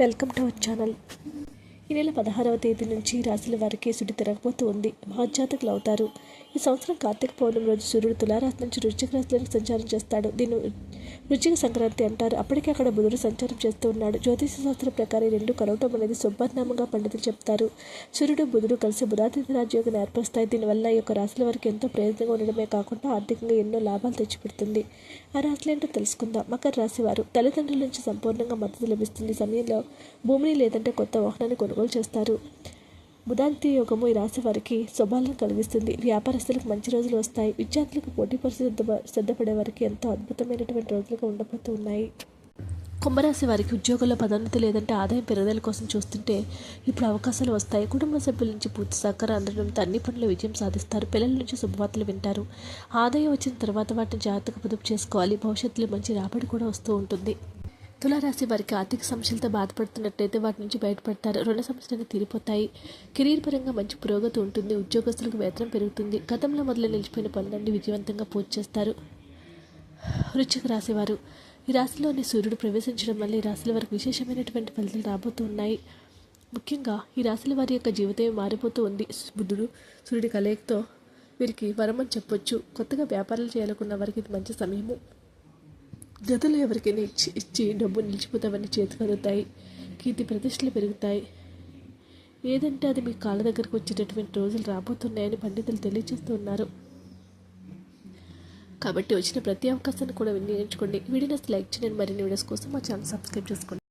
Welcome to our channel. ఈ నెల పదహారవ తేదీ నుంచి రాశుల వారికి సుడి తిరగబోతూ ఉంది. మహోజ్జాతకులు అవుతారు. ఈ సంవత్సరం కార్తీక పౌర్ణమి రోజు సూర్యుడు తులారాశి నుంచి వృశ్చిక రాశిలోకి సంచారం చేస్తాడు. దీన్ని వృశ్చిక సంక్రాంతి అంటారు. అప్పటికే అక్కడ బుధుడు సంచారం చేస్తూ ఉన్నాడు. జ్యోతిష శాస్త్రం ప్రకారం రెండు కలవటం అనేది శుభనామంగా పండితులు చెప్తారు. సూర్యుడు బుధుడు కలిసి బుధాతిథి రాజ్యోగం ఏర్పరుస్తాయి. దీనివల్ల ఈ యొక్క రాశుల వారికి ఎంతో ప్రయోజనంగా ఉండడమే కాకుండా ఆర్థికంగా ఎన్నో లాభాలు తెచ్చిపెడుతుంది. ఆ రాశులు ఏంటో తెలుసుకుందాం. మకర రాశి వారు తల్లిదండ్రుల నుంచి సంపూర్ణంగా మద్దతు లభిస్తుంది. సమయంలో భూమిని లేదంటే కొత్త వాహనాన్ని కొనుగోలు చేస్తారు. బుధాంతి యోగము ఈ రాశి వారికి శుభాలను కలిగిస్తుంది. వ్యాపారస్తులకు మంచి రోజులు వస్తాయి. విద్యార్థులకు పోటీ పరిస్థితి సిద్ధపడే వారికి ఎంతో అద్భుతమైనటువంటి రోజులుగా ఉండబోతూ ఉన్నాయి. కుంభరాశి వారికి ఉద్యోగంలో పదోన్నతి లేదంటే ఆదాయం పెరుగుదల కోసం చూస్తుంటే ఇప్పుడు అవకాశాలు వస్తాయి. కుటుంబ సభ్యుల నుంచి పూర్తి సహకారం అందడంతో అన్ని పనులు విజయం సాధిస్తారు. పిల్లల నుంచి శుభవార్తలు వింటారు. ఆదాయం వచ్చిన తర్వాత వాటిని జాగ్రత్తగా పొదుపు చేసుకోవాలి. భవిష్యత్తులో మంచి రాబడి కూడా వస్తూ ఉంటుంది. తులారాశి వారికి ఆర్థిక సమస్యలతో బాధపడుతున్నట్లయితే వాటి నుంచి బయటపడతారు. రుణ సమస్యలు తీరిపోతాయి. కెరీర్ పరంగా మంచి పురోగతి ఉంటుంది. ఉద్యోగస్తులకు వేతనం పెరుగుతుంది. గతంలో మొదలు నిలిచిపోయిన పనులన్నీ విజయవంతంగా పూర్తి చేస్తారు. వృశ్చిక రాశివారు ఈ రాశిలోని సూర్యుడు ప్రవేశించడం వల్ల ఈ రాశుల వారికి విశేషమైనటువంటి ఫలితాలు రాబోతూ ఉన్నాయి ముఖ్యంగా ఈ రాశుల వారి యొక్క జీవితం మారిపోతూ ఉంది. బుద్ధుడు సూర్యుడి కలయికతో వీరికి వరమని చెప్పొచ్చు. కొత్తగా వ్యాపారాలు చేయాలనుకున్న వారికి ఇది మంచి సమయము. జతలు ఎవరికైనా ఇచ్చి ఇచ్చి డబ్బు నిలిచిపోతామని చేతి అందుతాయి కీర్తి ప్రతిష్టలు పెరుగుతాయి. ఏదంటే అది మీ కాళ్ళ దగ్గరకు వచ్చేటటువంటి రోజులు రాబోతున్నాయని పండితులు తెలియజేస్తున్నారు. కాబట్టి వచ్చిన ప్రతి అవకాశాన్ని కూడా వినియోగించుకోండి. వీడియోస్ లైక్ చేయండి. మరిన్ని వీడియోస్ కోసం మా ఛానల్ సబ్స్క్రైబ్ చేసుకోండి.